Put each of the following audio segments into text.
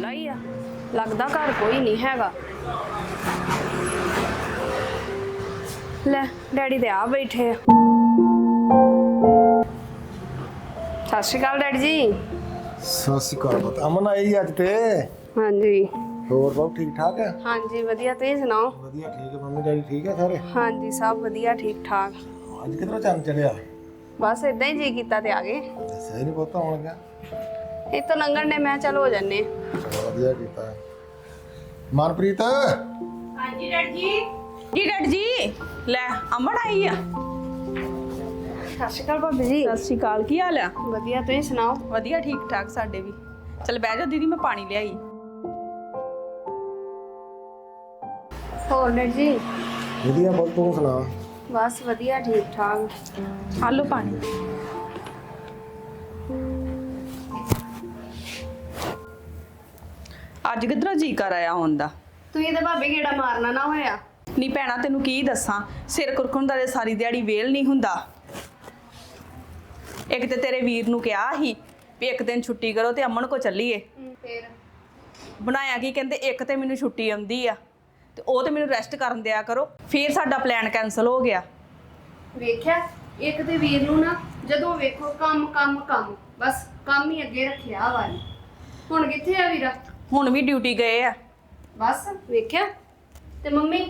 ਖੁੱਲਾ ਹੀ ਆ। ਲੱਗਦਾ ਘਰ ਕੋਈ ਨਹੀਂ ਹੈਗਾ। ਲੈ ਡੈਡੀ ਤੇ ਆ ਬੈਠੇ ਆ। ਸਤਿ ਸ਼੍ਰੀ ਅਕਾਲ ਡੈਡੀ ਜੀ। ਸਤਿ ਸ਼੍ਰੀ ਅਕਾਲ ਪੁੱਤ। ਅਮਨ ਆਈ ਅੱਜ ਤੇ। ਹਾਂਜੀ। ਹੋਰ ਬਹੁਤ ਠੀਕ ਠਾਕ ਹੈ ਹਾਂਜੀ ਵਧੀਆ। ਤੁਸੀਂ ਸੁਣਾਓ? ਵਧੀਆ ਠੀਕ ਹੈ ਮੰਮੀ ਡੈਡੀ ਠੀਕ ਹੈ ਸਾਰੇ? ਹਾਂਜੀ ਸਭ ਵਧੀਆ ਠੀਕ ਠਾਕ। ਅੱਜ ਕਿਧਰੋਂ ਚੰਨ ਚੜਿਆ? ਬਸ ਇਦਾਂ ਹੀ ਜੀ ਕੀਤਾ ਤੇ ਆ ਗਏ। ਦੱਸਿਆ ਹੀ ਨਹੀਂ ਪੁੱਤ ਆਉਣ ਲੱਗਾ ਇਹ ਤਾਂ ਲੰਘਣ ਨੇ ਮੈਂ ਚਲੋ ਹੋ ਜੰਨੇ ਚਲੋ ਵਧੀਆ ਕੀਤਾ। ਮਨਪ੍ਰੀਤ? ਹਾਂਜੀ ਡੈਡ ਜੀ। ਜੀ ਡੈਡ ਜੀ ਲੈ ਅਮਨ ਆਈ ਆ। ਸਤਿ ਸ਼੍ਰੀ ਅਕਾਲ ਭਾਬੀ ਜੀ। ਸਤਿ ਸ਼੍ਰੀ ਅਕਾਲ ਕੀ ਹਾਲ ਆ? ਵਧੀਆ ਤੁਸੀਂ ਸੁਣਾਓ? ਵਧੀਆ ਠੀਕ ਠਾਕ ਸਾਡੇ ਵੀ। ਚਲ ਬਹਿ ਜਾ ਦੀਦੀ ਮੈਂ ਪਾਣੀ ਲਿਆਈ। ਹੋਰ ਡੈਡੀ ਜੀ? ਵਧੀਆ ਪੁੱਤ ਤੂੰ ਸੁਣਾ? ਬਸ ਵਧੀਆ ਠੀਕ ਠਾਕ ਆ ਲਓ ਪਾਣੀ। ਅੱਜ ਕਿਧਰੋਂ ਜੀ ਕਰ ਆਇਆ ਹੁੰਦਾ ਤੁਸੀਂ ਤਾਂ ਭਾਬੀ ਕਿਹੜਾ ਮਾਰਨਾ ਨਾ ਹੋਇਆ। ਨੀ ਭੈਣਾ ਤੈਨੂੰ ਕੀ ਦੱਸਾਂ? ਸਿਰ ਕੁਰਕਣ ਦਾ ਤੇ ਸਾਰੀ ਦਿਹਾੜੀ ਵੇਲ ਨਹੀਂ ਹੁੰਦਾ। ਇੱਕ ਤੇ ਤੇਰੇ ਵੀਰ ਨੂੰ ਕਿਹਾ ਸੀ ਵੀ ਇੱਕ ਦਿਨ ਛੁੱਟੀ ਕਰੋ ਤੇ ਅਮਨ ਕੋ ਚੱਲੀਏ। ਫੇਰ? ਬਣਾਇਆ ਕੀ ਕਹਿੰਦੇ ਇੱਕ ਤੇ ਮੈਨੂੰ ਛੁੱਟੀ ਆਉਂਦੀ ਆ ਤੇ ਉਹ ਤੇ ਮੈਨੂੰ ਰੈਸਟ ਕਰਨ ਦਿਆ ਕਰੋ। ਫਿਰ ਸਾਡਾ ਪਲਾਨ ਕੈਨਸਲ ਹੋ ਗਿਆ। ਵੇਖਿਆ? ਇੱਕ ਤੇ ਵੀਰ ਨੂੰ ਨਾ ਜਦੋਂ ਵੇਖੋ ਕੰਮ ਕੰਮ ਕੰਮ ਬਸ ਕੰਮ ਹੀ ਅੱਗੇ ਰੱਖਿਆ ਵਾਲੀ ਹੁਣ ਕਿੱਥੇ ਆ ਵੀਰਾ? ਹੁਣ ਵੀ ਡਿਊਟੀ ਗਏ ਆ। ਬਸ ਵੇਖਿਆ? ਤੇ ਮੰਮੀ?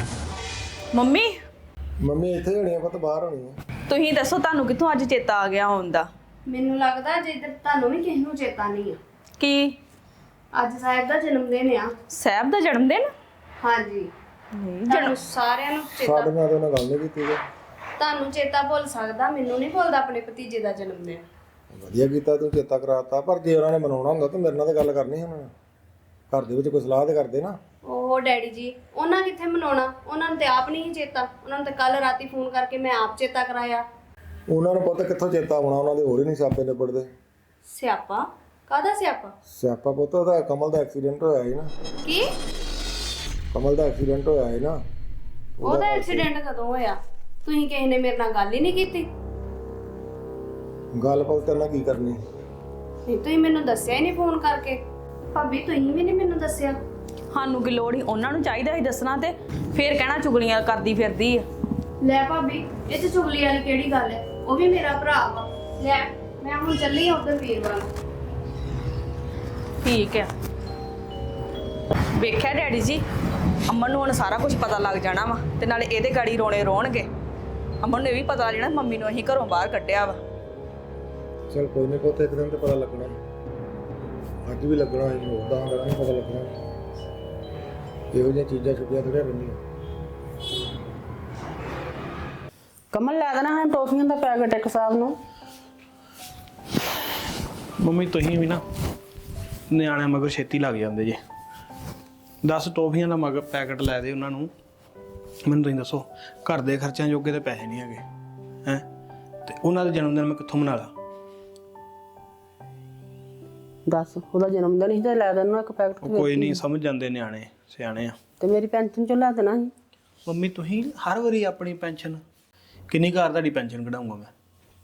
ਮੰਮੀ? ਮੰਮੀ ਇੱਥੇ ਹੋਣੀ ਆ ਪੁੱਤ ਬਾਹਰ ਹੋਣੀ ਆ। ਤੁਸੀਂ ਦੱਸੋ ਤੁਹਾਨੂੰ ਕਿੱਥੋਂ ਅੱਜ ਚੇਤਾ ਆ ਗਿਆ ਆਉਣ ਦਾ? ਮੈਨੂੰ ਲੱਗਦਾ ਜੇ ਇੱਧਰ ਤੁਹਾਨੂੰ ਵੀ ਕਿਸੇ ਨੂੰ ਚੇਤਾ ਨਹੀਂ ਆ। ਕੀ? ਅੱਜ ਸਾਹਿਬ ਦਾ ਜਨਮ ਦਿਨ ਆ। ਸਾਹਿਬ ਦਾ ਜਨਮ ਦਿਨ? ਹਾਂਜੀ। ਤੁਹਾਨੂੰ ਸਾਰਿਆਂ ਨੂੰ ਚੇਤਾ ਸਾਡੇ ਨਾਲ ਤਾਂ ਉਹਨਾਂ ਗੱਲ ਨਹੀਂ ਕੀਤੀ ਗੀ। ਤੁਹਾਨੂੰ ਚੇਤਾ ਭੁੱਲ ਸਕਦਾ ਮੈਨੂੰ ਨਹੀਂ ਭੁੱਲਦਾ ਆਪਣੇ ਭਤੀਜੇ ਦਾ ਜਨਮ ਦਿਨ। ਵਧੀਆ ਕੀਤਾ ਤੂੰ ਚੇਤਾ ਕਰਾਤਾ ਪਰ ਜੇ ਉਹਨਾਂ ਨੇ ਮਨਾਉਣਾ ਹੁੰਦਾ ਤਾਂ ਮੇਰੇ ਨਾਲ ਤਾਂ ਗੱਲ ਕਰਨੀ ਸੀ ਉਹਨਾਂ ਨੇ। ਘਰ ਦੇ ਵਿੱਚ ਕੋਈ ਸਲਾਹ ਤੇ ਕਰਦੇ ਨਾ। ਉਹ ਡੈਡੀ ਜੀ ਉਹਨਾਂ ਕਿੱਥੇ ਮਨਾਉਣਾ? ਉਹਨਾਂ ਨੂੰ ਤੇ ਆਪ ਨਹੀਂ ਸੀ ਚੇਤਾ। ਉਹਨਾਂ ਨੂੰ ਤੇ ਕੱਲ ਰਾਤੀ ਫੋਨ ਕਰਕੇ ਮੈਂ ਆਪ ਚੇਤਾ ਕਰਾਇਆ। ਉਹਨਾਂ ਨੂੰ ਪਤਾ ਕਿੱਥੋਂ ਚੇਤਾ ਆਉਣਾ ਉਹਨਾਂ ਦੇ ਹੋਰ ਹੀ ਨਹੀਂ ਸਿਆਪੇ ਨਿਬੜਦੇ। ਸਿਆਪਾ? ਕਾਹਦਾ ਸਿਆਪਾ? ਸਿਆਪਾ ਪੁੱਤ ਉਹਦਾ ਕਮਲ ਦਾ ਐਕਸੀਡੈਂਟ ਹੋਇਆ ਸੀ ਨਾ। ਕੀ? ਕਮਲ ਦਾ ਐਕਸੀਡੈਂਟ ਹੋਇਆ ਸੀ ਨਾ। ਉਹਦਾ ਐਕਸੀਡੈਂਟ ਕਦੋਂ ਹੋਇਆ? ਤੁਸੀਂ ਕਿਸੇ ਨੇ ਮੇਰੇ ਨਾਲ ਗੱਲ ਹੀ ਨਹੀਂ ਕੀਤੀ। ਗੱਲ ਪੁੱਤ ਤੇਰੇ ਨਾਲ ਕੀ ਕਰਨੀ? ਨਹੀਂ ਤੁਸੀਂ ਮੈਨੂੰ ਦੱਸਿਆ ਹੀ ਨਹੀਂ ਫੋਨ ਕਰਕੇ। ਭਾਬੀ ਤੁਸੀਂ ਵੀ ਨਹੀਂ ਮੈਨੂੰ ਦੱਸਿਆ। ਸਾਨੂੰ ਕੀ ਲੋੜ ਹੀ ਉਹਨਾਂ ਨੂੰ ਚਾਹੀਦਾ ਸੀ ਦੱਸਣਾ ਤੇ ਫਿਰ ਕਹਿਣਾ ਚੁਗਲੀਆਂ ਕਰਦੀ ਫਿਰਦੀ ਆ। ਲੈ ਭਾਬੀ ਇਹ ਚ ਚੁਗਲੀ ਵਾਲੀ ਕਿਹੜੀ ਗੱਲ ਹੈ? ਉਹ ਵੀ ਮੇਰਾ ਭਰਾ ਵਾ। ਲੈ ਮੈਂ ਹੁਣ ਚੱਲੀ ਆ ਉਧਰ ਵੀਰ ਵੱਲ। ਠੀਕ ਆ। ਵੇਖਿਆ ਡੈਡੀ ਜੀ? ਅਮਨ ਨੂੰ ਹੁਣ ਸਾਰਾ ਕੁਝ ਪਤਾ ਲੱਗ ਜਾਣਾ ਵਾ ਤੇ ਨਾਲੇ ਇਹਦੇ ਗਾੜੀ ਰੋਣੇ ਰੋਣਗੇ। ਅਮਨ ਨੂੰ ਇਹ ਵੀ ਪਤਾ ਲੱਗ ਜਾਣਾ ਮੰਮੀ ਨੂੰ ਅਸੀਂ ਘਰੋਂ ਬਾਹਰ ਕੱਢਿਆ ਵਾ। ਚਲ ਕੋਈ ਨਹੀਂ ਪੁੱਤ ਇੱਕ ਦਿਨ ਤੇ ਪਤਾ ਲੱਗਣਾ ਹੀ। ਅੱਜ ਵੀ ਲੱਗਣਾ ਹੈ ਹੋਰ ਦਾ ਨਹੀਂ ਪਤਾ ਲੱਗਣਾ। ਇਹੋ ਜਿਹੀਆਂ ਚੀਜ਼ਾਂ ਛੁੱਟੀਆਂ ਥੋੜ੍ਹੀਆਂ ਰਹਿੰਦੀਆਂ। ਕਮਲ ਲੈ ਦੇਣਾ ਹੈ ਟੋਫੀਆਂ ਦਾ ਪੈਕਟ ਇੱਕ ਸਾਹਿਬ ਨੂੰ। ਮੰਮੀ ਤੁਸੀਂ ਵੀ ਨਾ ਨਿਆਣਿਆਂ ਮਗਰ ਛੇਤੀ ਲੱਗ ਜਾਂਦੇ ਜੇ। 10 ਟੋਫੀਆਂ ਦਾ ਮਗਰ ਪੈਕਟ ਲੈ ਦੇ ਉਹਨਾਂ ਨੂੰ। ਮੈਨੂੰ ਤੁਸੀਂ ਦੱਸੋ ਘਰ ਦੇ ਖਰਚਿਆਂ ਜੋਗੇ ਤੇ ਪੈਸੇ ਨਹੀਂ ਹੈਗੇ ਹੈ? ਤੇ ਉਹਨਾਂ ਦਾ ਜਨਮ ਦਿਨ ਮੈਂ ਕਿੱਥੋਂ ਮਨਾ ਲਾਂ? ਦੱਸ ਉਹਦਾ ਜਨਮ ਦਿਨ ਸੀ ਤੇ ਲੈ ਦੇਣਾ ਇੱਕ ਪੈਕਟ ਉਹ ਕੋਈ ਨਹੀਂ ਸਮਝ ਜਾਂਦੇ ਨਿਆਣੇ ਸਿਆਣੇ ਆ। ਤੇ ਮੇਰੀ ਪੈਨਸ਼ਨ ਚੋਂ ਲੈ ਦੇਣਾ ਸੀ। ਮੰਮੀ ਤੁਸੀਂ ਹਰ ਵਾਰੀ ਆਪਣੀ ਪੈਨਸ਼ਨ ਕਿੰਨੀ ਘਰ ਤੁਹਾਡੀ ਪੈਨਸ਼ਨ ਕਢਾਉਂਗਾ ਮੈਂ?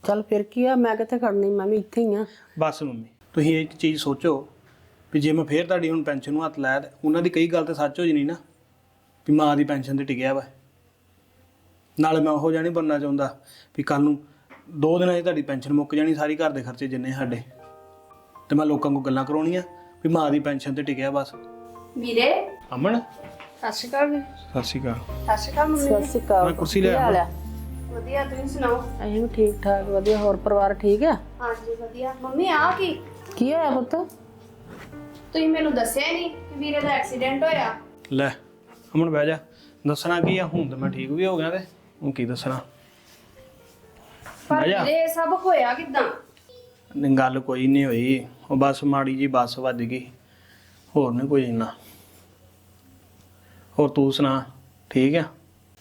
ਚੱਲ ਫਿਰ ਕੀ ਆ ਮੈਂ ਕਿੱਥੇ ਖੜਨੀ ਮੈਂ ਵੀ ਇੱਥੇ ਹੀ ਆ। ਬਸ ਮੰਮੀ ਤੁਸੀਂ ਇੱਕ ਚੀਜ਼ ਸੋਚੋ ਵੀ ਜੇ ਮੈਂ ਫੇਰ ਤੁਹਾਡੀ ਹੁਣ ਪੈਨਸ਼ਨ ਨੂੰ ਹੱਥ ਲਾਇਆ ਤੇ ਉਹਨਾਂ ਦੀ ਕਈ ਗੱਲ ਤੇ ਸੱਚ ਹੋ ਜਣੀ ਨਾ ਵੀ ਮਾਂ ਦੀ ਪੈਨਸ਼ਨ ਤੇ ਟਿਕਿਆ ਵਾ। ਨਾਲੇ ਮੈਂ ਉਹ ਜਾਣੀ ਬਣਨਾ ਚਾਹੁੰਦਾ ਵੀ ਕੱਲ ਨੂੰ ਦੋ ਦਿਨਾਂ 'ਚ ਤੁਹਾਡੀ ਪੈਨਸ਼ਨ ਮੁੱਕ ਜਾਣੀ ਸਾਰੀ ਘਰ ਦੇ ਖਰਚੇ ਜਿੰਨੇ ਸਾਡੇ। ਤੇ ਮੈਂ ਲੋਕਾਂ ਕੋਲ ਗੱਲਾਂ ਕਰਾਉਣੀਆਂ ਵੀ ਮਾਂ ਦੀ ਪੈਨਸ਼ਨ ਤੇ ਟਿਕਿਆ ਬਸ। ਵੀਰੇ। ਅਮਨ? ਸਤਿ ਸ਼੍ਰੀ ਅਕਾਲ ਵੀਰ। ਸਤਿ ਸ਼੍ਰੀ ਅਕਾਲ। ਸਤਿ ਸ਼੍ਰੀ ਅਕਾਲ ਮੰਮੀ ਸਤਿ ਸ਼੍ਰੀ ਅਕਾਲ। ਮੈਂ ਕੁਰਸੀ ਲੈ ਕੀ ਹਾਲ ਆ? ਵਧੀਆ ਤੁਸੀਂ ਸੁਣਾਓ? ਅਸੀਂ ਵੀ ਠੀਕ ਠਾਕ ਵਧੀਆ। ਹੋਰ ਪਰਿਵਾਰ ਠੀਕ ਆ? ਹਾਂਜੀ ਵਧੀਆ। ਮੰਮੀ ਆ ਕੀ? ਕੀ ਹੋਇਆ ਪੁੱਤ? ਤੁਸੀਂ ਮੈਨੂੰ ਦੱਸਿਆ ਹੀ ਨਹੀਂ ਕਿ ਵੀਰੇ ਦਾ ਐਕਸੀਡੈਂਟ ਹੋਇਆ? ਲੈ ਅਮਨ ਬਹਿ ਜਾ। ਦੱਸਣਾ ਕੀ ਆ? ਹੁਣ ਤਾਂ ਮੈਂ ਠੀਕ ਵੀ ਹੋ ਗਿਆ ਤੇ ਹੁਣ ਕੀ ਦੱਸਣਾ? ਪਰ ਬਹਿ ਜਾ। ਵੀਰੇ ਇਹ ਸਭ ਹੋਇਆ ਕਿਦਾਂ? ਨਹੀਂ ਗੱਲ ਕੋਈ ਨਹੀਂ ਹੋਈ। ਉਹ ਬਸ ਮਾੜੀ ਜੀ ਬੱਸ ਵੱਜ ਗਈ। ਹੋਰ ਨਹੀਂ ਕੋਈ ਇੰਨਾ। ਹੋਰ ਤੂੰ ਸੁਣਾ ਠੀਕ ਆ?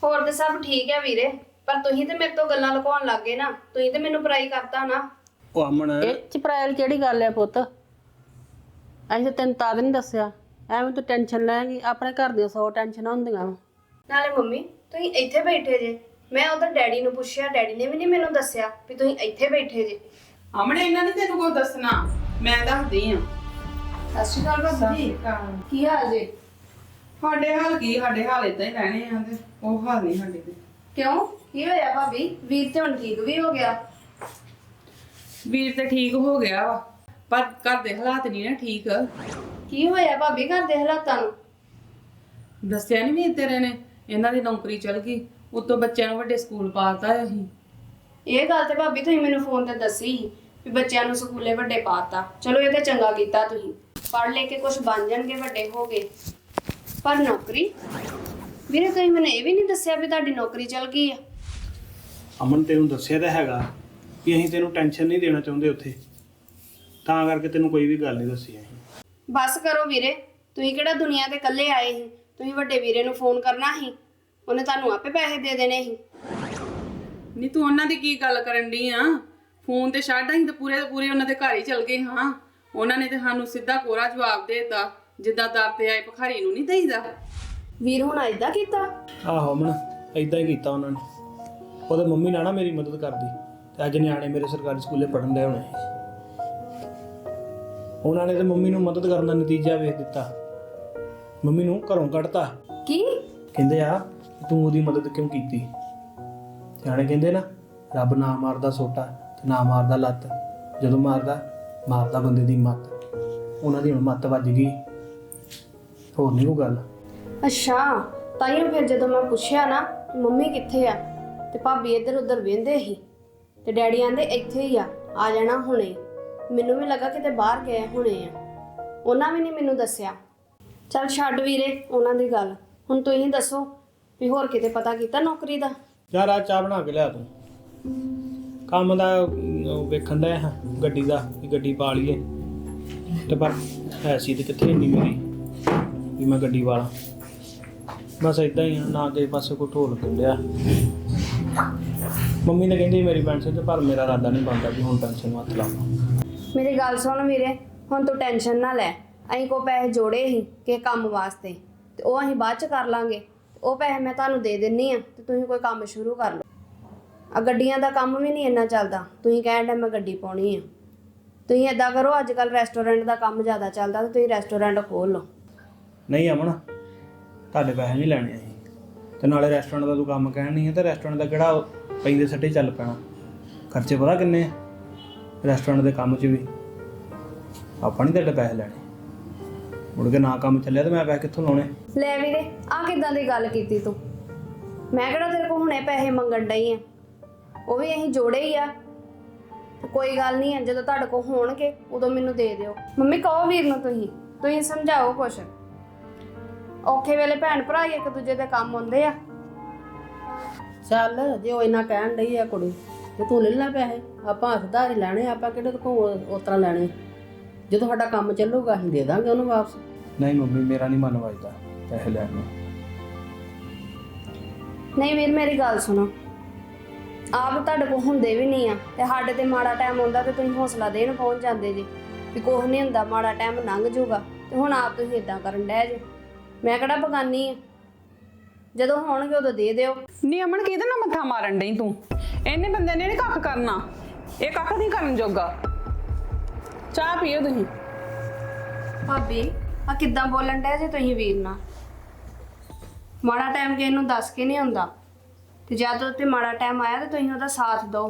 ਹੋਰ ਤੇ ਸਭ ਠੀਕ ਹੈ ਵੀਰੇ ਪਰ ਤੁਸੀਂ ਤੇ ਮੇਰੇ ਤੋਂ ਗੱਲਾਂ ਲੁਕਾਉਣ ਲੱਗ ਗਏ ਨਾ ਤੁਸੀਂ ਤੇ ਮੈਨੂੰ ਪਰਾਈ ਕਰਤਾ ਨਾ। ਉਹ ਅਮਨ ਇਹ ਚ ਪ੍ਰਾਇਲ ਕਿਹੜੀ ਗੱਲ ਆ ਪੁੱਤ? ਅਸੀਂ ਤਾਂ ਤੈਨੂੰ ਤਾਂ ਨਹੀਂ ਦੱਸਿਆ। ਐਵੇਂ ਤੂੰ ਟੈਨਸ਼ਨ ਲੈਂਗੀ ਆਪਣੇ ਘਰ ਦੀਆਂ ਸੌ ਟੈਨਸ਼ਨਾਂ ਹੁੰਦੀਆਂ ਵਾਂ। ਨਾਲੇ ਮੰਮੀ ਤੁਸੀਂ ਇੱਥੇ ਬੈਠੇ ਜੇ। ਮੈਂ ਉਧਰ ਡੈਡੀ ਨੂੰ ਪੁੱਛਿਆ ਡੈਡੀ ਨੇ ਵੀ ਨਹੀਂ ਮੈਨੂੰ ਦੱਸਿਆ ਵੀ ਤੁਸੀਂ ਇੱਥੇ ਬੈਠੇ ਜੇ। ਅਮਣੇ ਇਹਨਾਂ ਨੇ ਤੈਨੂੰ ਕੋਈ ਦੱਸਣਾ? ਮੈਂ ਦੱਸਦੀ ਆ। ਸਤਿ ਸ਼੍ਰੀ ਅਕਾਲ ਭਾਬੀ ਜੀ। ਕੀ ਹਾਲ ਜੀ? ਸਾਡੇ ਹਾਲ ਕੀ? ਸਾਡੇ ਹਾਲ ਇਦਾਂ ਹੀ ਰਹਿਣੇ ਆ ਤੇ ਉਹ ਹਾਲ ਨਹੀਂ ਸਾਡੇ ਦੇ ਕਿਉਂ? ਕੀ ਹੋਇਆ ਭਾਬੀ? ਵੀਰ ਤੇ ਹੁਣ ਠੀਕ ਵੀ ਹੋ ਗਿਆ? ਵੀਰ ਤੇ ਠੀਕ ਹੋ ਗਿਆ ਵਾ ਪਰ ਘਰ ਦੇ ਹਾਲਾਤ ਨਹੀਂ ਨਾ ਠੀਕ। ਕੀ ਹੋਇਆ ਭਾਬੀ ਘਰ ਦੇ ਹਾਲਾਤਾਂ ਨੂੰ? ਦੱਸਿਆ ਨਹੀਂ ਵੀਰ ਤੇਰੇ ਨੇ ਇਹਨਾਂ ਦੀ ਨੌਕਰੀ ਚਲ ਗਈ ਉਤੋਂ ਬੱਚਿਆਂ ਨੂੰ ਵੱਡੇ ਸਕੂਲ ਪਾਤਾ ਅਸੀਂ। ਇਹ ਗੱਲ ਤੇ ਭਾਬੀ ਤੁਸੀਂ ਮੈਨੂੰ ਫੋਨ ਤੇ ਦੱਸੀ ਸੀ। ਵੀ ਬੱਚਿਆਂ ਨੂੰ ਸਕੂਲੇ ਵੱਡੇ ਪਾਤਾ। ਚਲੋ ਇਹ ਤੇ ਚੰਗਾ ਕੀਤਾ ਤੁਸੀਂ। ਪੜ੍ਹ ਲੈ ਕੇ ਕੁਝ ਬਣ ਜਾਣਗੇ ਵੱਡੇ ਹੋ ਗਏ। ਪਰ ਨੌਕਰੀ? ਵੀਰੇ ਤੁਸੀਂ ਮੈਨੂੰ ਇਹ ਵੀ ਨਹੀਂ ਦੱਸਿਆ ਵੀ ਤੁਹਾਡੀ ਨੌਕਰੀ ਚਲ ਗਈ ਆ? ਅਮਨ ਤੈਨੂੰ ਦੱਸਿਆ ਤਾਂ ਹੈਗਾ ਕਿ ਅਸੀਂ ਤੈਨੂੰ ਟੈਨਸ਼ਨ ਨਹੀਂ ਦੇਣਾ ਚਾਹੁੰਦੇ ਉੱਥੇ। ਤਾਂ ਕਰਕੇ ਤੈਨੂੰ ਕੋਈ ਵੀ ਗੱਲ ਨਹੀਂ ਦੱਸੀ ਅਸੀਂ। ਬਸ ਕਰੋ ਵੀਰੇ ਤੁਸੀਂ ਕਿਹੜਾ ਦੁਨੀਆ ਤੇ ਇਕੱਲੇ ਆਏ ਸੀ? ਤੁਸੀਂ ਵੱਡੇ ਵੀਰੇ ਨੂੰ ਫੋਨ ਕਰਨਾ ਸੀ? ਉਹਨੇ ਤੁਹਾਨੂੰ ਆਪੇ ਪੈਸੇ ਦੇ ਦੇਣੇ ਸੀ। ਨਹੀਂ ਤੂੰ ਉਹਨਾਂ ਦੀ ਕੀ ਗੱਲ ਕਰਨ ਦੀ ਆ? ਫੋਨ ਤੇ ਛੱਡ ਅਸੀਂ ਤਾਂ ਪੂਰੇ ਦੇ ਪੂਰੇ ਉਹਨਾਂ ਦੇ ਘਰ ਹੀ ਚਲ ਗਏ ਹਾਂ। ਉਹਨਾਂ ਨੇ ਤੇ ਸਾਨੂੰ ਸਿੱਧਾ ਕੋਰਾ ਜਵਾਬ ਦੇਤਾ ਜਿੱਦਾਂ ਦਰ ਤੇ ਆਏ ਭਖਾਰੀ ਨੂੰ ਨਹੀਂ ਦੇਈਦਾ। ਵੀਰ ਹੁਣ ਏਦਾਂ ਕੀਤਾ? ਆਹੋ ਅਮਨ ਇਦਾਂ ਹੀ ਕੀਤਾ ਉਹਨਾਂ ਨੇ। ਉਹਦੇ ਮੰਮੀ ਨਾਲ ਨਾ ਮੇਰੀ ਮਦਦ ਕਰਦੀ। ਤੇ ਅੱਜ ਨਿਆਣੇ ਮੇਰੇ ਸਰਕਾਰੀ ਸਕੂਲੇ ਪੜਨ ਦੇ ਹੋਣੇ। ਉਹਨਾਂ ਨੇ ਤੇ ਮੰਮੀ ਨੂੰ ਮਦਦ ਕਰਨ ਦਾ ਨਤੀਜਾ ਵੇਖ ਦਿੱਤਾ। ਮੰਮੀ ਨੂੰ ਘਰੋਂ ਕੱਢਤਾ। ਕੀ? ਕਹਿੰਦੇ ਆ ਤੂੰ ਉਹਦੀ ਮਦਦ ਕਿਉਂ ਕੀਤੀ? ਸਿਆਣੇ ਕਹਿੰਦੇ ਨਾ ਰੱਬ ਨਾ ਮਾਰਦਾ ਸੋਟਾ। ਨਾ ਮਾਰਦਾ ਲੱਤ। ਜਦੋਂ ਮਾਰਦਾ ਮਾਰਦਾ ਬੰਦੇ ਦੀ ਮੱਤ। ਉਹਨਾਂ ਦੀ ਹੁਣ ਮੱਤ ਵੱਜ ਗਈ। ਹੋਰ ਨਹੀਂ ਕੋਈ ਗੱਲ। ਅੱਛਾ ਤਾਈਓ ਫਿਰ ਜਦੋਂ ਮੈਂ ਪੁੱਛਿਆ ਨਾ ਕਿ ਮੰਮੀ ਕਿੱਥੇ ਆ ਤੇ ਭਾਬੀ ਇੱਧਰ ਉੱਧਰ ਵੇਂਦੇ ਸੀ ਤੇ ਡੈਡੀ ਆਂਦੇ ਇੱਥੇ ਹੀ ਆ ਆ ਜਾਣਾ ਹੁਣੇ। ਮੈਨੂੰ ਵੀ ਲੱਗਾ ਕਿਤੇ ਬਾਹਰ ਗਏ ਹੁਣੇ ਆ। ਉਹਨਾਂ ਵੀ ਨਹੀਂ ਮੈਨੂੰ ਦੱਸਿਆ। ਚਲ ਛੱਡ ਵੀਰੇ ਉਹਨਾਂ ਦੀ ਗੱਲ। ਹੁਣ ਤੁਸੀਂ ਦੱਸੋ ਵੀ ਹੋਰ ਕਿਤੇ ਪਤਾ ਕੀਤਾ ਨੌਕਰੀ ਦਾ? ਯਾਰ ਆ ਚਾਹ ਬਣਾ ਕੇ ਲਿਆ ਤੂੰ। ਕੰਮ ਦਾ ਉਹ ਵੇਖਣ ਦਾ ਹਾਂ ਗੱਡੀ ਦਾ, ਵੀ ਗੱਡੀ ਪਾ ਲਈਏ। ਤੇ ਪਰ ਹੈ ਤੇ ਕਿੱਥੇ ਨਹੀਂ ਮੇਰੀ, ਵੀ ਮੈਂ ਗੱਡੀ ਵਾਲਾ ਬਸ ਇਦਾਂ ਹੀ ਆ, ਨਾ ਕਿਸੇ ਪਾਸੇ ਕੋਈ ਢੋਲ ਪਿੰਡਿਆ। ਮੰਮੀ ਨੇ ਕਹਿੰਦੀ ਮੇਰੀ ਪੈਨਸ਼ਨ ਤੇ ਪਰ ਮੇਰਾ ਇਰਾਦਾ ਨਹੀਂ ਬਣਦਾ ਵੀ ਹੁਣ ਪੈਨਸ਼ਨ ਨੂੰ ਹੱਥ ਲਾਵਾਂ। ਮੇਰੀ ਗੱਲ ਸੁਣ ਵੀਰੇ, ਹੁਣ ਤੂੰ ਟੈਨਸ਼ਨ ਨਾ ਲੈ। ਅਸੀਂ ਕੋ ਪੈਸੇ ਜੋੜੇ ਸੀ ਕਿ ਕੰਮ ਵਾਸਤੇ, ਤੇ ਉਹ ਅਸੀਂ ਬਾਅਦ ਚ ਕਰ ਲਾਂਗੇ। ਉਹ ਪੈਸੇ ਮੈਂ ਤੁਹਾਨੂੰ ਦੇ ਦਿੰਨੀ ਆ, ਤੇ ਤੁਸੀਂ ਕੋਈ ਕੰਮ ਸ਼ੁਰੂ ਕਰ ਲਓ। ਆ ਗੱਡੀਆਂ ਦਾ ਕੰਮ ਵੀ ਨਹੀਂ ਇੰਨਾ ਚੱਲਦਾ। ਤੁਸੀਂ ਕਹਿਣ ਦੇ ਮੈਂ ਗੱਡੀ ਪਾਉਣੀ ਆ। ਤੁਸੀਂ ਏਦਾਂ ਕਰੋ ਅੱਜ ਕੱਲ ਰੈਸਟੋਰੈਂਟ ਦਾ ਕੰਮ ਜ਼ਿਆਦਾ ਚੱਲਦਾ ਤੇ ਤੁਸੀਂ ਰੈਸਟੋਰੈਂਟ ਖੋਲ ਲਓ। ਨਹੀਂ ਅਮਨ ਤੁਹਾਡੇ ਪੈਸੇ ਨਹੀਂ ਲੈਣੇ ਅਸੀਂ। ਤੇ ਨਾਲੇ ਰੈਸਟੋਰੈਂਟ ਦਾ ਤੂੰ ਕੰਮ ਕਹਿਣ ਨਹੀਂ ਹੈ ਤੇ ਰੈਸਟੋਰੈਂਟ ਦਾ ਕਿਹੜਾ ਪੈਂਦੇ ਸੱਟੇ ਚੱਲ ਪੈਣਾ। ਖਰਚੇ ਪਤਾ ਕਿੰਨੇ ਆ? ਰੈਸਟੋਰੈਂਟ ਦੇ ਕੰਮ 'ਚ ਵੀ। ਆਪਾਂ ਨਹੀਂ ਤੁਹਾਡੇ ਪੈਸੇ ਲੈਣੇ। ਮੁੜ ਕੇ ਨਾ ਕੰਮ ਚੱਲਿਆ ਤੇ ਮੈਂ ਪੈਸੇ ਕਿੱਥੋਂ ਲਾਉਣੇ? ਲੈ ਵੀਰੇ ਆ ਕਿਦਾਂ ਦੀ ਗੱਲ ਕੀਤੀ ਤੂੰ? ਮੈਂ ਕਿਹੜਾ ਤੇਰੇ ਕੋਲ ਹੁਣੇ ਪੈਸੇ ਮੰਗਣ ਡਈ ਆ? ਉਹ ਵੀ ਅਸੀਂ ਜੋੜੇ ਹੀ ਆ। ਤੇ ਕੋਈ ਗੱਲ ਨਹੀਂ ਜਦੋਂ ਤੁਹਾਡੇ ਕੋਲ ਹੋਣਗੇ ਉਦੋਂ ਮੈਨੂੰ ਦੇ ਦਿਓ। ਮੰਮੀ ਕਹੋ ਵੀਰ ਨੂੰ ਤੁਸੀਂ ਤੁਸੀਂ ਸਮਝਾਓ ਕੁਛ। ਔਖੇ ਵੇਲੇ ਭੈਣ ਭਰਾ ਹੀ ਇੱਕ ਦੂਜੇ ਦੇ ਕੰਮ ਆਉਂਦੇ ਆ। ਚੱਲ ਜੇ ਉਹ ਇੰਨਾ ਕਹਿਣ ਡਈ ਆ ਕੁੜੀ ਤੇ ਤੂੰ ਲੈ ਲੈ ਪੈਸੇ। ਆਪਾਂ ਹੱਥਦਾਰ ਹੀ ਲੈਣੇ ਆਪਾਂ ਕਿਹੜੇ ਕੋਲ ਉਸ ਤਰ੍ਹਾਂ ਲੈਣੇ ਜਦੋਂ ਸਾਡਾ ਕੰਮ ਚੱਲੂਗਾ ਅਸੀਂ ਦੇ ਦਾਂਗੇ ਉਹਨੂੰ ਵਾਪਸ। ਨਹੀਂ ਮੰਮੀ ਮੇਰਾ ਨਹੀਂ ਮਨ ਵੱਜਦਾ ਪੈਸੇ ਲੈਣ ਨੂੰ। ਨਹੀਂ ਵੀਰ ਮੇਰੀ ਗੱਲ ਸੁਣੋ। ਆਪ ਤੁਹਾਡੇ ਕੋਲ ਹੁੰਦੇ ਵੀ ਨਹੀਂ ਆ। ਤੇ ਸਾਡੇ ਤੇ ਮਾੜਾ ਟਾਈਮ ਆਉਂਦਾ ਤੇ ਤੁਸੀਂ ਹੌਸਲਾ ਦੇਣ ਪਹੁੰਚ ਜਾਂਦੇ ਜੀ। ਵੀ ਕੁਝ ਨਹੀਂ ਹੁੰਦਾ ਮਾੜਾ ਟਾਈਮ ਲੰਘ ਜਾਊਗਾ। ਤੇ ਹੁਣ ਆਪ ਤੁਸੀਂ ਇਦਾਂ ਕਰਨ ਡੈ ਜੇ। ਮੈਂ ਕਿਹੜਾ ਬਗਾਨੀ ਆ? ਜਦੋਂ ਹੋਣਗੇ ਉਦੋਂ ਦੇ ਦਿਓ। ਨੀ ਅਮਨ ਕਿਹਦੇ ਨਾਲ ਮੱਥਾ ਮਾਰਨ ਡਈ ਤੂੰ? ਇਹਨੇ ਬੰਦੇ ਨੇ ਨੀ ਕੱਖ ਕਰਨਾ। ਇਹ ਕੱਖ ਨਹੀਂ ਕਰਨ ਜੋਗਾ। ਚਾਹ ਪੀਓ ਤੁਸੀਂ। ਭਾਬੀ ਆ ਕਿੱਦਾਂ ਬੋਲਣ ਡੈ ਜੇ ਤੁਸੀਂ ਵੀਰ ਨਾਲ? ਮਾੜਾ ਟਾਈਮ ਕਿਸੇ ਨੂੰ ਦੱਸ ਕੇ ਨਹੀਂ ਹੁੰਦਾ ਤੇ ਜਦ ਉੱਤੇ ਮਾੜਾ ਟਾਈਮ ਆਇਆ ਤੇ ਤੁਸੀਂ ਉਹਦਾ ਸਾਥ ਦਿਓ।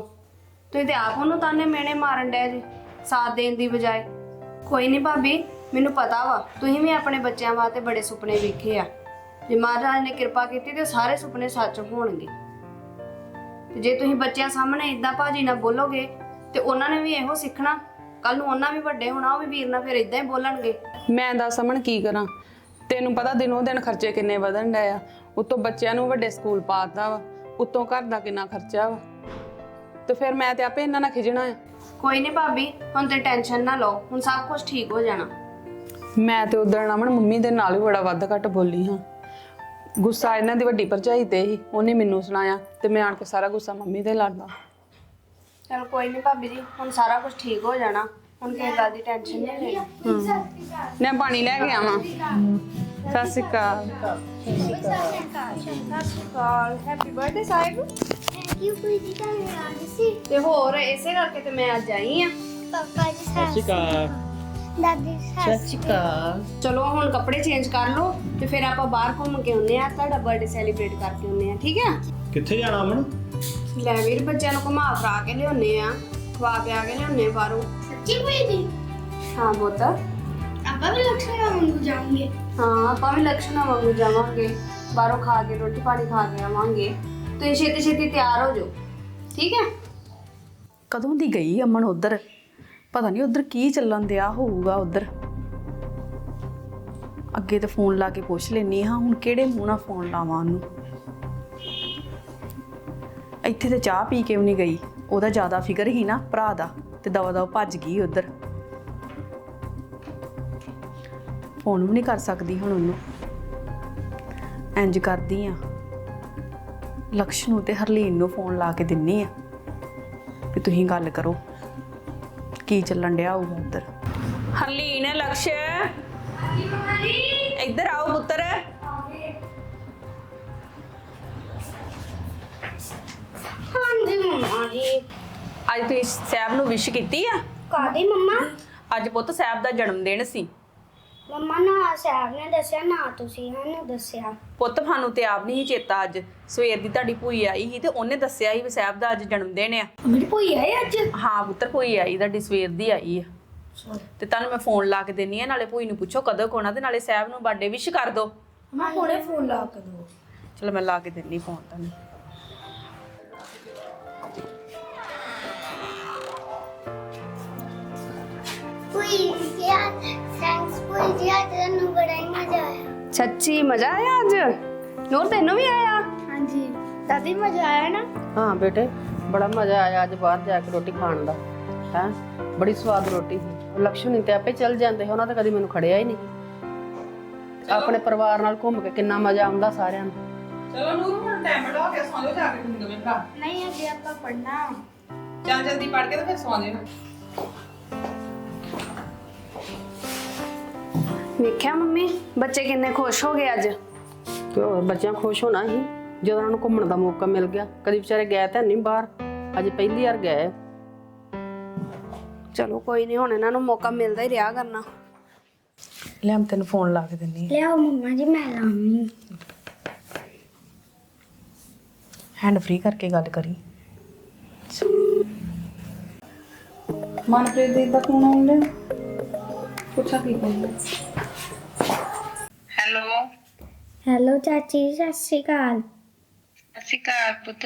ਤੁਸੀਂ ਤੇ ਆਪ ਉਹਨੂੰ ਤਾਨੇ ਮੇਣੇ ਮਾਰਨ ਡੈ ਜੇ, ਸਾਥ ਦੇਣ ਦੀ ਬਜਾਏ। ਕੋਈ ਨਹੀਂ ਭਾਬੀ, ਮੈਨੂੰ ਪਤਾ ਵਾ, ਤੁਸੀਂ ਵੀ ਆਪਣੇ ਬੱਚਿਆਂ ਵਾਸਤੇ ਬੜੇ ਸੁਪਨੇ ਵੇਖੇ ਆ। ਜੇ ਮਹਾਰਾਜ ਨੇ ਕਿਰਪਾ ਕੀਤੀ ਤੇ ਸਾਰੇ ਸੁਪਨੇ ਸੱਚ ਹੋਣਗੇ। ਤੇ ਜੇ ਤੁਸੀਂ ਬੱਚਿਆਂ ਸਾਹਮਣੇ ਇਦਾਂ ਭਾਜੀ ਨਾਲ ਬੋਲੋਗੇ, ਤੇ ਉਹਨਾਂ ਨੇ ਵੀ ਇਹੋ ਸਿੱਖਣਾ। ਕੱਲ ਨੂੰ ਉਹਨਾਂ ਵੀ ਵੱਡੇ ਹੋਣਾ, ਉਹ ਵੀ ਵੀਰ ਨਾਲ ਫਿਰ ਇਦਾਂ ਹੀ ਬੋਲਣਗੇ। ਮੈਂ ਦੱਸ ਅਮਨ ਕੀ ਕਰਾਂ? ਤੈਨੂੰ ਪਤਾ ਦਿਨੋਂ ਦਿਨ ਖਰਚੇ ਕਿੰਨੇ ਵਧਣ ਡਏ ਆ। ਉਤੋਂ ਬੱਚਿਆਂ ਨੂੰ ਵੱਡੇ ਸਕੂਲ ਪਾਤਾ ਵਾ। ਉਤੋਂ ਘਰ ਦਾ ਕਿੰਨਾ ਖਰਚਾ ਵਾ। ਤੇ ਫਿਰ ਮੈਂ ਤੇ ਆਪੇ ਇਹਨਾਂ ਨਾਲ ਖਿਜਣਾ ਆ। ਕੋਈ ਨਹੀਂ ਭਾਬੀ ਹੁਣ ਤੇ ਟੈਨਸ਼ਨ ਨਾ ਲਓ ਹੁਣ ਸਭ ਕੁਝ ਠੀਕ ਹੋ ਜਾਣਾ। ਮੈਂ ਤੇ ਉਦੋਂ ਅਮਨ ਮੰਮੀ ਦੇ ਨਾਲ ਵੀ ਬੜਾ ਵੱਧ ਘੱਟ ਬੋਲੀ ਹਾਂ। ਗੁੱਸਾ ਇਹਨਾਂ ਦੀ ਵੱਡੀ ਭਰਜਾਈ ਤੇ ਹੀ ਉਹਨੇ ਮੈਨੂੰ ਸੁਣਾਇਆ ਤੇ ਮੈਂ ਆਣ ਕੇ ਸਾਰਾ ਗੁੱਸਾ ਮੰਮੀ ਤੇ ਲਾਦਾ। ਚਲ ਕੋਈ ਨਹੀਂ ਭਾਬੀ ਜੀ ਹੁਣ ਸਾਰਾ ਕੁਝ ਠੀਕ ਹੋ ਜਾਣਾ। ਹੁਣ ਕਿਸੇ ਗੱਲ ਦੀ ਟੈਨਸ਼ਨ ਨਹੀਂ ਲੈਣੀ। ਮੈਂ ਪਾਣੀ ਲੈ ਕੇ ਆਵਾਂ। ਸਤਿ ਸ਼੍ਰੀ ਅਕਾਲ। ਕਾਲ happy birthday sahib. Thank you ਕੋਈ ਦੀ ਤਾਂ ਆਂਦੀ ਸੀ। ਤੇ ਹੋਰ ਇਸੇ ਕਰਕੇ ਤੇ ਮੈਂ ਅੱਜ ਆਈ ਆ ਪਾਪਾ ਜੀ ਸਤਿ ਸ਼੍ਰੀ ਅਕਾਲ। ਦਾਦੀ ਸਤਿ ਸੱਸ ਸ਼੍ਰੀ ਅਕਾਲ। ਚਲੋ ਹੁਣ ਕੱਪੜੇ ਚੇਂਜ ਕਰ ਲਓ ਤੇ ਫਿਰ ਆਪਾਂ ਬਾਹਰ ਘੁੰਮ ਕੇ ਆਉਂਦੇ ਆ ਤੁਹਾਡਾ ਬਰਥਡੇ ਸੈਲੀਬ੍ਰੇਟ ਕਰਕੇ ਆਉਂਦੇ ਆ ਠੀਕ ਹੈ? ਕਿੱਥੇ ਜਾਣਾ ਅਮਨ? ਲੈ ਵੀਰ ਬੱਚਿਆਂ ਨੂੰ ਘੁਮਾ ਫਰਾ ਕੇ ਲਿਆਉਣੇ ਆ ਖਵਾ ਪਿਆ ਕੇ ਲਿਆਉਣੇ ਬਾਹਰੋਂ। ਸੱਚੀ ਕੋਈ ਦੀ ਹਾਂ ਪੁੱਤ। ਆਪਾਂ ਵੀ ਲਕਸ਼ਮਣ ਵਾਂਗੂ ਜਾਵਾਂਗੇ ਹਾਂ, ਆਪਾਂ ਵੀ ਲਕਸ਼ਣਾ ਵਾਂਗੂ ਜਾਵਾਂਗੇ। ਬਾਹਰੋਂ ਖਾ ਕੇ, ਰੋਟੀ ਪਾਣੀ ਖਾ ਕੇ ਆਵਾਂਗੇ। ਤੁਸੀਂ ਛੇਤੀ ਛੇਤੀ ਤਿਆਰ ਹੋ ਜਾਓ। ਠੀਕ ਹੈ? ਕਦੋਂ ਦੀ ਗਈ ਅਮਨ ਉਧਰ? ਪਤਾ ਨਹੀਂ ਉਧਰ ਕੀ ਚੱਲਣ ਦਿਆ ਹੋਊਗਾ ਉਧਰ। ਅੱਗੇ ਤੇ ਫੋਨ ਲਾ ਕੇ ਪੁੱਛ ਲੈਣੀ ਹਾਂ, ਹੁਣ ਕਿਹੜੇ ਮੂੰਹ ਨਾਲ ਫੋਨ ਲਾਵਾਂ ਉਹਨੂੰ? ਇੱਥੇ ਤੇ ਚਾਹ ਪੀ ਕੇ ਵੀ ਨਹੀਂ ਗਈ। ਉਹਦਾ ਜ਼ਿਆਦਾ ਫਿਕਰ ਹੀ ਨਾ ਭਰਾ ਦਾ, ਤੇ ਦਵਾ ਦਵਾ ਭੱਜ ਗਈ ਉਧਰ। ਫੋਨ ਵੀ ਨਹੀਂ ਕਰ ਸਕਦੀ ਹੁਣ ਉਹਨੂੰ। ਇੰਜ ਕਰਦੀ ਆ। ਲਕਸ਼ ਨੂੰ ਤੇ ਹਰਲੀਨ ਨੂੰ ਫੋਨ ਲਾ ਕੇ ਦਿੰਨੀ ਆ ਵੀ ਤੁਸੀਂ ਗੱਲ ਕਰੋ। ਕੀ ਚੱਲਣ ਡਿਆ ਹੋਊਗਾ ਉੱਧਰ? ਹਰਲੀਨ ਲਕਸ਼। ਇੱਧਰ ਆਓ ਪੁੱਤਰ। ਹਾਂਜੀ ਮੰਮਾ ਜੀ। ਅੱਜ ਤੁਸੀਂ ਸਹਿਬ ਨੂੰ ਵਿਸ਼ ਕੀਤੀ ਆ? ਕਾਦੀ ਮੰਮਾ? ਅੱਜ ਪੁੱਤ ਸਹਿਬ ਦਾ ਜਨਮ ਦਿਨ ਸੀ। ਮੰਮਾ ਨਾ ਸਾਹਿਬ ਨੇ ਦੱਸਿਆ ਨਾ ਤੁਸੀਂ ਸਾਨੂੰ ਦੱਸਿਆ। ਪੁੱਤ ਸਾਨੂੰ ਤੇ ਆਪ ਨਹੀਂ ਸੀ ਚੇਤਾ ਅੱਜ। ਸਵੇਰ ਦੀ ਤੁਹਾਡੀ ਭੂਈ ਆਈ ਸੀ ਤੇ ਉਹਨੇ ਦੱਸਿਆ ਸੀ ਵੀ ਸਹਿਬ ਦਾ ਅੱਜ ਜਨਮ ਦਿਨ ਆ। ਮੇਰੀ ਭੂਈ ਆਈ ਅੱਜ? ਹਾਂ ਪੁੱਤਰ ਭੂਈ ਆਈ ਤੁਹਾਡੀ ਸਵੇਰ ਦੀ ਆਈ ਆ। ਤੇ ਤੁਹਾਨੂੰ ਮੈਂ ਫੋਨ ਲਾ ਕੇ ਦਿੰਨੀ ਆ ਨਾਲੇ ਭੂਈ ਨੂੰ ਪੁੱਛੋ ਕਦੋਂ ਕੋਣਾ ਤੇ ਨਾਲੇ ਸਹਿਬ ਨੂੰ ਬਰਥਡੇ ਵਿਸ਼ ਕਰ ਦਿਓ। ਮੈਂ ਹੁਣੇ ਫੋਨ ਲਾ ਕੇ ਦੋ ਚਲੋ ਮੈਂ ਲਾ ਕੇ ਦਿੰਨੀ ਫੋਨ ਤੁਹਾਨੂੰ। ਭੂਈ ਜੀ ਥੈਂਕਸ ਭੂਈ ਜੀ ਅੱਜ ਤੁਹਾਨੂੰ ਬੜਾ ਹੀ ਮਜ਼ਾ ਆਇਆ। ਸੱਚੀ ਮਜ਼ਾ ਆਇਆ ਅੱਜ? ਨੂਰ ਤੈਨੂੰ ਵੀ ਆਇਆ? ਹਾਂਜੀ। ਦਾਦੀ ਮਜ਼ਾ ਆਇਆ ਨਾ? ਹਾਂ ਬੇਟੇ ਬੜਾ ਮਜ਼ਾ ਆਇਆ ਅੱਜ ਬਾਹਰ ਜਾ ਕੇ ਰੋਟੀ ਖਾਣ ਦਾ। ਹੈ? ਬੜੀ ਸਵਾਦ ਰੋਟੀ ਸੀ। ਲక్ష్ਮੀ ਤੇ ਆਪੇ ਚੱਲ ਜਾਂਦੇ ਉਹਨਾਂ ਤਾਂ ਕਦੀ ਮੈਨੂੰ ਖੜਿਆ ਹੀ ਨਹੀਂ। ਆਪਣੇ ਪਰਿਵਾਰ ਨਾਲ ਘੁੰਮ ਕੇ ਕਿੰਨਾ ਮਜ਼ਾ ਆਉਂਦਾ ਸਾਰਿਆਂ ਨੂੰ। ਚਲੋ ਨੂਰ ਹੁਣ ਟਾਈਮ ਬੜਾ ਹੋ ਗਿਆ ਸੌਂ ਜਾਓ ਜਾ ਕੇ ਤੁਸੀਂ ਦੋਵੇਂ ਭਰਾ ਨਹੀਂ ਅੱਗੇ ਆਪਾਂ ਪੜਨਾ ਚੱਲ ਜਲਦੀ ਪੜ ਕੇ ਤੇ ਫਿਰ ਸੌਂ ਜਾਓ ਵੇਖਿਆ ਮੰਮੀ? ਬੱਚੇ ਕਿੰਨੇ ਖੁਸ਼ ਹੋ ਗਏ ਅੱਜ? ਤੇ ਹੋਰ ਬੱਚਿਆਂ ਖੁਸ਼ ਹੋਣਾ ਸੀ। ਜਦੋਂ ਉਹਨਾਂ ਨੂੰ ਘੁੰਮਣ ਦਾ ਮੌਕਾ ਮਿਲ ਗਿਆ ਕਦੀ ਵਿਚਾਰੇ ਗਏ ਤਾਂ ਨਹੀਂ ਬਾਹਰ। ਅੱਜ ਪਹਿਲੀ ਵਾਰ ਗਏ। ਚਲੋ ਕੋਈ ਨਹੀਂ ਹੁਣ ਇਹਨਾਂ ਨੂੰ ਮੌਕਾ ਮਿਲਦਾ ਹੀ ਰਿਹਾ ਕਰਨਾ। ਲੈ ਮੈਂ ਤੈਨੂੰ ਫੋਨ ਲਾ ਕੇ ਦਿੰਨੀ ਲਿਆਓ ਮੰਮਾ ਜੀ ਮੈਂ ਲਾਉਂਗੀ। ਹੈਂਡ ਫ੍ਰੀ ਕਰਕੇ ਗੱਲ ਕਰੀ। ਮਨਪ੍ਰੀਤ ਦੀ ਦਾ ਫੋਨ ਆਉਂਦਾ। ਪੁੱਛਾ ਕੀ ਕਹਿੰਦਾ ਹੈਲੋ ਚਾਚੀ ਜੀ, ਸਤਿ ਸ਼੍ਰੀ ਅਕਾਲ। ਅਸੀਂ ਘਰ ਪੁੱਤ।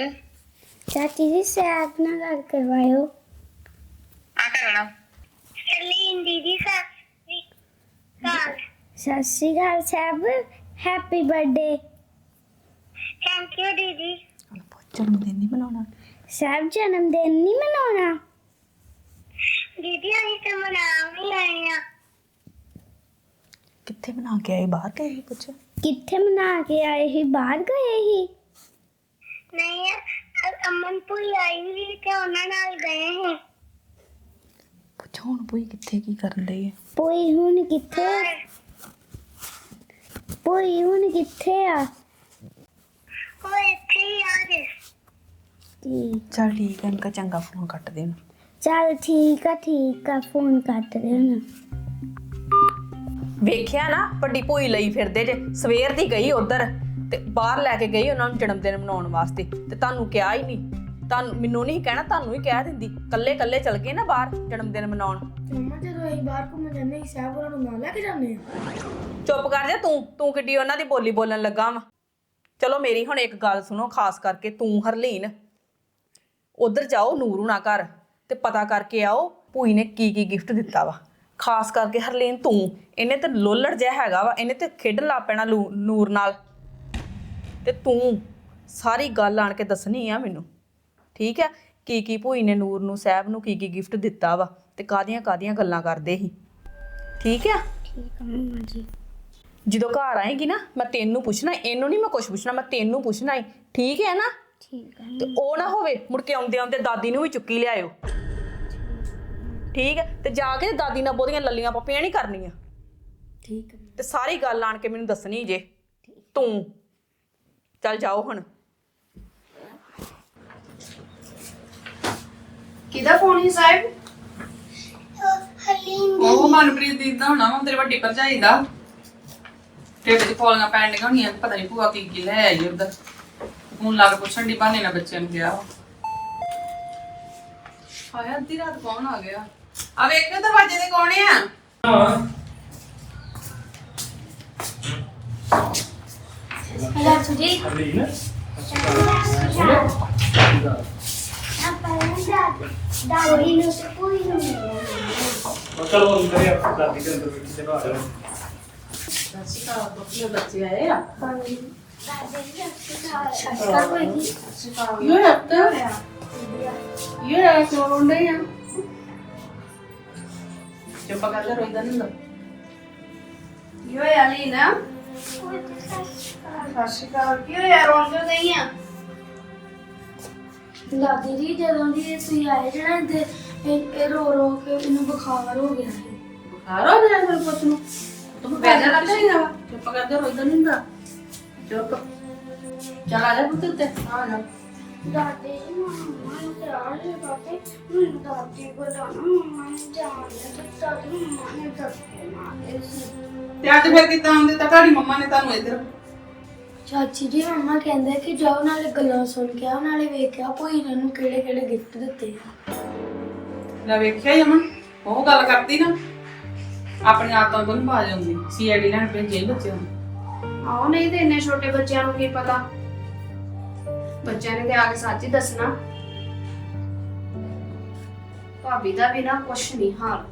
ਚਾਚੀ ਜੀ ਸਾਹਿਬ ਨਾਲ ਗੱਲ ਕਰਵਾਇਓ। ਆ ਕਰਨਾ ਸਲੀਨ ਦੀਦੀ Sat Sri Akal. Sat Sri Akal sahib happy birthday. Thank you ਦੀਦੀ। ਜਨਮ ਦਿਨ ਨਹੀਂ ਮਨਾਉਣਾ। ਸਾਹਿਬ ਜਨਮ ਦਿਨ ਨਹੀਂ ਮਨਾਉਣਾ ਦੀਦੀ ਅਸੀਂ ਤਾਂ ਮਨਾ ਵੀ ਆਏ ਆ ਕਿੱਥੇ ਬਣਾ ਕੇ ਆਏ ਬਾਹਰ ਗਏ ਸੀ ਪੁੱਛ ਕਿੱਥੇ ਮਨਾ ਕੇ ਆਏ ਸੀ ਬਾਹਰ ਗਏ ਸੀ ਨਹੀਂ ਅਮਨ ਪੁਈ ਆਈ ਸੀ ਤੇ ਉਹਨਾਂ ਨਾਲ ਗਏ ਸੀ ਪੁੱਛੋ ਹੁਣ ਭੂਈ ਕਿੱਥੇ ਕੀ ਕਰਨ ਲਈ ਹੈ ਪੁਈ ਹੁਣ ਕਿੱਥੇ ਪੁਈ ਹੁਣ ਕਿੱਥੇ ਆ ਉਹ ਇੱਥੇ ਹੀ ਆ ਗਏ ਠੀਕ ਚਲ ਠੀਕ ਹੈ ਇਨਕਾ ਚੰਗਾ ਫੋਨ ਕੱਟ ਦੇਣ ਚੱਲ ਠੀਕ ਆ ਠੀਕ ਆ ਫੋਨ ਕੱਟ ਦੇਣਾ ਵੇਖਿਆ ਨਾ ਵੱਡੀ ਭੂਈ ਲਈ ਫਿਰਦੇ ਜੇ ਸਵੇਰ ਦੀ ਗਈ ਉਧਰ ਤੇ ਬਾਹਰ ਲੈ ਕੇ ਗਈ ਉਹਨਾਂ ਨੂੰ ਜਨਮ ਦਿਨ ਮਨਾਉਣ ਵਾਸਤੇ ਤੇ ਤੁਹਾਨੂੰ ਕਿਹਾ ਹੀ ਨਹੀਂ। ਤੁਹਾਨੂੰ ਮੈਨੂੰ ਨਹੀਂ ਕਹਿਣਾ ਤੁਹਾਨੂੰ ਹੀ ਕਹਿ ਦਿੰਦੀ। ਕੱਲੇ ਕੱਲੇ ਚਲ ਗਏ ਨਾ ਬਾਹਰ ਜਨਮ ਦਿਨ ਮਨਾਉਣ। ਮੰਮਾ ਜਦੋਂ ਅਸੀਂ ਬਾਹਰ ਘੁੰਮਣ ਜਾਂਦੇ ਸੀ ਸਾਹਿਬ ਉਹਨਾਂ ਨੂੰ ਨਾਲ ਲੈ ਕੇ ਜਾਂਦੇ ਆ ਚੁੱਪ ਕਰ ਜਾ ਤੂੰ ਤੂੰ ਕਿੱਡੀ ਉਹਨਾਂ ਦੀ ਬੋਲੀ ਬੋਲਣ ਲੱਗਾ ਵਾ। ਚਲੋ ਮੇਰੀ ਹੁਣ ਇੱਕ ਗੱਲ ਸੁਣੋ ਖਾਸ ਕਰਕੇ ਤੂੰ ਹਰਲੀਨ। ਉਧਰ ਜਾਓ ਨੂਰੂ ਨਾ ਘਰ ਤੇ ਪਤਾ ਕਰਕੇ ਆਓ ਭੂਈ ਨੇ ਕੀ ਕੀ ਗਿਫਟ ਦਿੱਤਾ ਵਾ। ਖਾਸ ਕਰਕੇ ਹਰਲੀਨ ਤੂੰ। ਇਹਨੇ ਤੇ ਲੋਲੜ ਜਿਹਾ ਹੈਗਾ ਵਾ ਇਹਨੇ ਤੇ ਖੇਡਣ ਲੱਗ ਪੈਣਾ ਲੂ- ਨੂਰ ਨਾਲ। ਤੇ ਤੂੰ ਸਾਰੀ ਗੱਲ ਆਣ ਕੇ ਦੱਸਣੀ ਆ ਮੈਨੂੰ। ਠੀਕ ਹੈ ਕੀ ਕੀ ਭੂਈ ਨੇ ਨੂਰ ਨੂੰ ਸਾਹਿਬ ਨੂੰ ਕੀ ਕੀ ਗਿਫਟ ਦਿੱਤਾ ਵਾ ਤੇ ਕਾਦੀਆਂ ਕਾਦੀਆਂ ਗੱਲਾਂ ਕਰਦੇ ਸੀ? ਠੀਕ ਹੈ ਠੀਕ ਆ ਮੰਮਾ ਜੀ। ਜਦੋਂ ਘਰ ਆਏਗੀ ਨਾ ਮੈਂ ਤੈਨੂੰ ਪੁੱਛਣਾ ਇਹਨੂੰ ਨਹੀਂ ਮੈਂ ਕੁਝ ਪੁੱਛਣਾ ਮੈਂ ਤੈਨੂੰ ਪੁੱਛਣਾ ਹੀ ਠੀਕ ਹੈ ਨਾ? ਠੀਕ ਆ ਤੇ ਉਹ ਨਾ ਹੋਵੇ ਮੁੜ ਕੇ ਆਉਂਦੇ ਆਉਂਦੇ ਦਾਦੀ ਨੂੰ ਵੀ ਚੁੱਕੀ ਲਿਆਇਓ। ਠੀਕ ਹੈ? ਤੇ ਜਾ ਕੇ ਦਾਦੀ ਨਾਲ ਬੋਦੀਆਂ ਲੱਲੀਆਂ ਪੱਪੀਆਂ ਨਹੀਂ ਕਰਨੀਆਂ। ਠੀਕ ਆ ਤੇ ਸਾਰੀ ਗੱਲ ਆਣ ਕੇ ਮੈਨੂੰ ਦੱਸਣੀ ਜੇ। ਤੂੰ। ਚੱਲ ਜਾਓ ਹੁਣ। ਕਿਹਦਾ ਫੋਨ ਹੀ ਸਾਹਿਬ? ਹਰਲੀਨ ਉਹ ਮਨਪ੍ਰੀਤ ਦੀ ਦਾ ਹੋਣਾ ਵਾ ਤੇਰੇ ਵੱਡੀ ਭਰਜਾਈ ਦਾ। ਢਿੱਡ 'ਚ ਫੋਲੀਆਂ ਪੈਣ ਡੀਆਂ ਹੋਣੀਆਂ ਪਤਾ ਨਹੀਂ ਭੂਆ ਕੀ ਕੀ ਲੈ ਆਈ ਉਧਰ। ਹੁਣ ਲੱਗ ਪੁੱਛਣ ਦੀ ਬਹਾਨੇ ਨਾਲ ਬੱਚਿਆਂ ਨੂੰ ਗਿਆ ਹਾਏ ਅੱਧੀ ਰਾਤ ਕੌਣ ਆ ਗਿਆ? ਆ ਵੇਖਿਓ ਦਰਵਾਜ਼ੇ ਦੇ ਕੌਣ ਆ। ਹੈਲੋ ਜੀ ਦਾਦੀ ਨੂੰ ਤੇ ਪੂਰੀ ਨੂੰ ਮਿਲਣਾ ਚਲੋ ਅੰਦਰ ਹੀ ਆਪਾਂ ਦਾਦੀ ਦੇ ਅੰਦਰ ਬੈਠੀ ਚਲੋ ਆ ਜਾਓ ਬੱਚੇ ਆਏ ਆ ਦਾਦੀ ਜੀ। ਸਸਤਾ ਹੋਏਗੀ ਇਹ ਹੱਤਾ ਇਹ ਆ ਕਿਉਂ ਨਹੀਂ ਆ? ਨਹੀਂ ਹੁੰਦਾ। ਕੀ ਹੋਇਆ ਲੀਨਾ ਸਤਿ ਸ਼੍ਰੀ ਅਕਾਲ। ਕੀ ਹੋਇਆ ਰੋਣ ਕਿਉਂ ਨਹੀਂ ਆ? ਦਾਦੀ ਜੀ ਜਦੋਂ ਦੀ ਇਹ ਤੁਸੀਂ ਆਏ ਜਿਹੜਾ ਇੱਥੇ ਇਹ ਇਹ ਰੋ ਰੋ ਕੇ ਇਹਨੂੰ ਬੁਖਾਰ ਹੋ ਗਿਆ ਸੀ। ਬੁਖਾਰ ਹੋ ਗਿਆ ਮੇਰੇ ਪੁੱਤ ਨੂੰ? ਤੂੰ ਚੁੱਪ ਕਰ ਜਾ ਰੋਈਦਾ ਨਹੀਂ ਹੁੰਦਾ। ਚੁੱਪ। ਚੱਲ ਆ ਜਾ ਪੁੱਤ ਉੱਤੇ। ਆ ਜਾ। ਦਾਦੀ ਜੀ ਮੰਮਾ ਨੂੰ ਕਰਾ ਲੈ ਬਾਤੇ ਮੈਨੂੰ ਦਾਦੀ ਬੁਲਾਣਾ ਮੰਮਾ ਨੇ ਜਾਣ ਦੇ ਦਾਦੀ ਮੰਮਾ ਨੇ ਦੱਸੇ ਮਾਰੇ ਸੀ ਤੇ ਅੱਜ ਫਿਰ ਕਿੱਦਾਂ ਆਉਂਦੇ? ਤਾਂ ਤੁਹਾਡੀ ਮੰਮਾ ਨੇ ਤੁਹਾਨੂੰ ਇੱਧਰ ਚਾਚੀ ਜੀ ਮੰਮਾ ਕਹਿੰਦੇ ਕਿ ਜਾਓ ਨਾਲੇ ਗੱਲਾਂ ਸੁਣ ਕੇ ਆਓ ਨਾਲੇ ਵੇਖਿਆ ਭੂਈ ਨੇ ਨੂੰ ਕਿਹੜੇ ਕਿਹੜੇ ਗਿਫਟ ਦਿੱਤੇ ਆ। ਲੈ ਵੇਖਿਆ ਜਮਨ ਉਹ ਗੱਲ ਕਰਦੀ ਨਾ ਆਪਣੀ ਆਦਤਾਂ ਤੋਂ ਨਹੀਂ ਬਾਜ ਆਉਂਦੀ ਸੀਆਈਡੀ ਲੈਣ ਭੇਜੇ ਬੱਚਿਆਂ ਨੂੰ ਆਓ ਨਹੀਂ ਤੇ ਇੰਨੇ ਛੋਟੇ ਬੱਚਿਆਂ ਨੂੰ ਕੀ ਪਤਾ? ਬੱਚਿਆਂ ਨੇ ਤੇ ਆ ਕੇ ਸੱਚ ਹੀ ਦੱਸਣਾ। ਭਾਬੀ ਦਾ ਵੀ ਨਾ ਕੁਛ ਨਹੀਂ ਹਾਲ